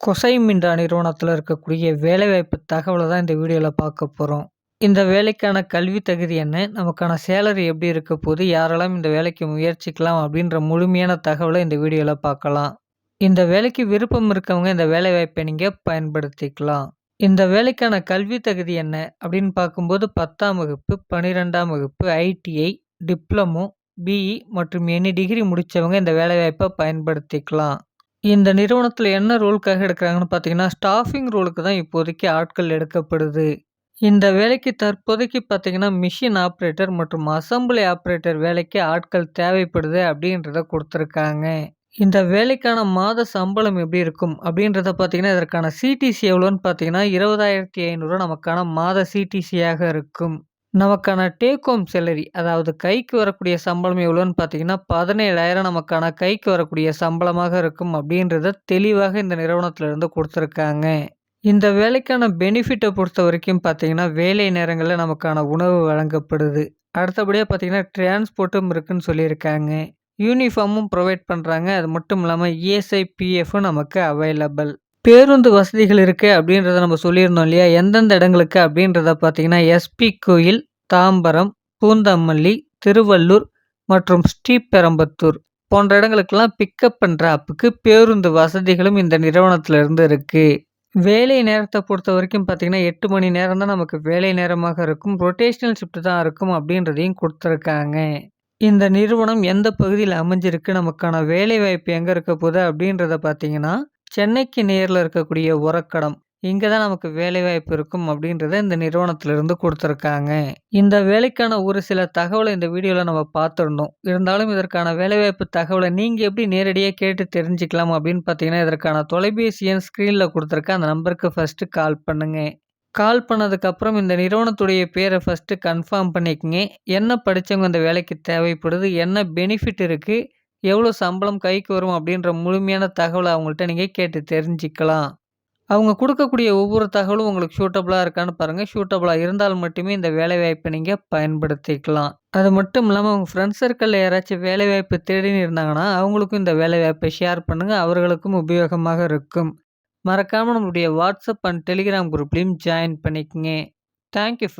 கொசை மின்றா நிறுவனத்தில் இருக்கக்கூடிய வேலைவாய்ப்பு தகவலை தான் இந்த வீடியோவில் பார்க்க போகிறோம் இந்த வேலைக்கான கல்வி தகுதி என்ன? நமக்கான சேலரி எப்படி இருக்க போது யாரெல்லாம் இந்த வேலைக்கு முயற்சிக்கலாம்? அப்படின்ற முழுமையான தகவலை இந்த வீடியோவில் பார்க்கலாம். இந்த வேலைக்கு விருப்பம் இருக்கவங்க இந்த வேலைவாய்ப்பை நீங்கள் பயன்படுத்திக்கலாம். இந்த வேலைக்கான கல்வி தகுதி என்ன? அப்படின்னு பார்க்கும்போது பத்தாம் வகுப்பு பன்னிரெண்டாம் வகுப்பு ஐடிஐ டிப்ளமோ பிஇ மற்றும் எனி டிகிரி முடித்தவங்க இந்த வேலைவாய்ப்பை பயன்படுத்திக்கலாம். இந்த நிறுவனத்தில் என்ன ரோலுக்காக எடுக்கிறாங்கன்னு பார்த்தீங்கன்னா, ஸ்டாஃபிங் ரோலுக்கு தான் இப்போதைக்கு ஆட்கள் எடுக்கப்படுது. இந்த வேலைக்கு தற்போதைக்கு பார்த்தீங்கன்னா, மிஷின் ஆப்ரேட்டர் மற்றும் அசம்பிளி ஆப்ரேட்டர் வேலைக்கு ஆட்கள் தேவைப்படுது அப்படின்றத கொடுத்துருக்காங்க இந்த வேலைக்கான மாத சம்பளம் எப்படி இருக்கும் அப்படின்றத பார்த்தீங்கன்னா, இதற்கான சிடிசி எவ்வளோன்னு பார்த்தீங்கன்னா, 20,500 நமக்கான மாத சிடிசியாக இருக்கும். நமக்கான டேக் ஹோம் சேலரி அதாவது கைக்கு வரக்கூடிய சம்பளம் எவ்வளோன்னு பார்த்தீங்கன்னா, 17,000 நமக்கான கைக்கு வரக்கூடிய சம்பளமாக இருக்கும் அப்படின்றத தெளிவாக இந்த நிறுவனத்திலிருந்து கொடுத்துருக்காங்க இந்த வேலைக்கான பெனிஃபிட்டை பொறுத்த வரைக்கும் பார்த்தீங்கன்னா, வேலை நேரங்களில் நமக்கான உணவு வழங்கப்படுது. அடுத்தபடியாக பார்த்தீங்கன்னா, டிரான்ஸ்போர்ட்டும் இருக்குன்னு சொல்லியிருக்காங்க. யூனிஃபார்மும் ப்ரொவைட் பண்ணுறாங்க அது மட்டும் இல்லாமல் இஎஸ்ஐ, பிஎஃப்பும் நமக்கு அவைலபிள். பேருந்து வசதிகள் இருக்குது அப்படின்றத நம்ம சொல்லியிருந்தோம் இல்லையா? எந்தெந்த இடங்களுக்கு அப்படின்றத பார்த்தீங்கன்னா, எஸ்பி கோயில், தாம்பரம், பூந்தமல்லி, திருவள்ளூர் மற்றும் ஸ்ரீபெரம்பத்தூர் போன்ற இடங்களுக்கெல்லாம் பிக்கப் பண்ணுற ஆப்புக்கு பேருந்து வசதிகளும் இந்த நிறுவனத்திலிருந்து இருக்குது வேலை நேரத்தை பொறுத்த வரைக்கும் பார்த்தீங்கன்னா, எட்டு மணி நேரம் தான் நமக்கு வேலை நேரமாக இருக்கும். ரொட்டேஷ்னல் ஷிஃப்ட் தான் இருக்கும் அப்படின்றதையும் கொடுத்துருக்காங்க இந்த நிறுவனம் எந்த பகுதியில் அமைஞ்சிருக்கு, நமக்கான வேலைவாய்ப்பு எங்கே இருக்க போகுது அப்படின்றத பார்த்தீங்கன்னா, சென்னைக்கு நேரில் இருக்கக்கூடிய உரக்கடம். இங்கே தான் நமக்கு வேலைவாய்ப்பு இருக்கும் அப்படின்றத இந்த நிறுவனத்திலிருந்து கொடுத்துருக்காங்க இந்த வேலைக்கான ஒரு சில தகவலை இந்த வீடியோவில் நம்ம பார்த்துருந்தோம். இருந்தாலும் இதற்கான வேலைவாய்ப்பு தகவலை நீங்கள் எப்படி நேரடியாக கேட்டு தெரிஞ்சுக்கலாம் அப்படின்னு பார்த்தீங்கன்னா, இதற்கான தொலைபேசி எண் ஸ்க்ரீனில் கொடுத்துருக்க அந்த நம்பருக்கு ஃபர்ஸ்ட்டு கால் பண்ணுங்க. கால் பண்ணதுக்கப்புறம் இந்த நிறுவனத்துடைய பேரை ஃபஸ்ட்டு கன்ஃபார்ம் பண்ணிக்கங்க. என்ன படிச்சவங்க இந்த வேலைக்கு தேவைப்படுது? என்ன பெனிஃபிட் இருக்குது எவ்வளோ சம்பளம் கைக்கு வரும்? அப்படின்ற முழுமையான தகவலை அவங்கள்ட்ட நீங்கள் கேட்டு தெரிஞ்சுக்கலாம். அவங்க கொடுக்கக்கூடிய ஒவ்வொரு தகவலும் உங்களுக்கு சூட்டபுளாக இருக்கான்னு பாருங்கள் சூட்டபுளாக இருந்தால் மட்டுமே இந்த வேலைவாய்ப்பை நீங்கள் பயன்படுத்திக்கலாம். அது மட்டும் இல்லாமல் உங்கள் ஃப்ரெண்ட்ஸ் சர்க்கிளில் யாராச்சும் வேலைவாய்ப்பு தேடின்னு இருந்தாங்கன்னா, அவங்களுக்கும் இந்த வேலைவாய்ப்பை ஷேர் பண்ணுங்கள் அவர்களுக்கும் உபயோகமாக இருக்கும். மறக்காமல் நம்மளுடைய வாட்ஸ்அப் அண்ட் டெலிகிராம் குரூப்லேயும் ஜாயின் பண்ணிக்கங்க. Thank you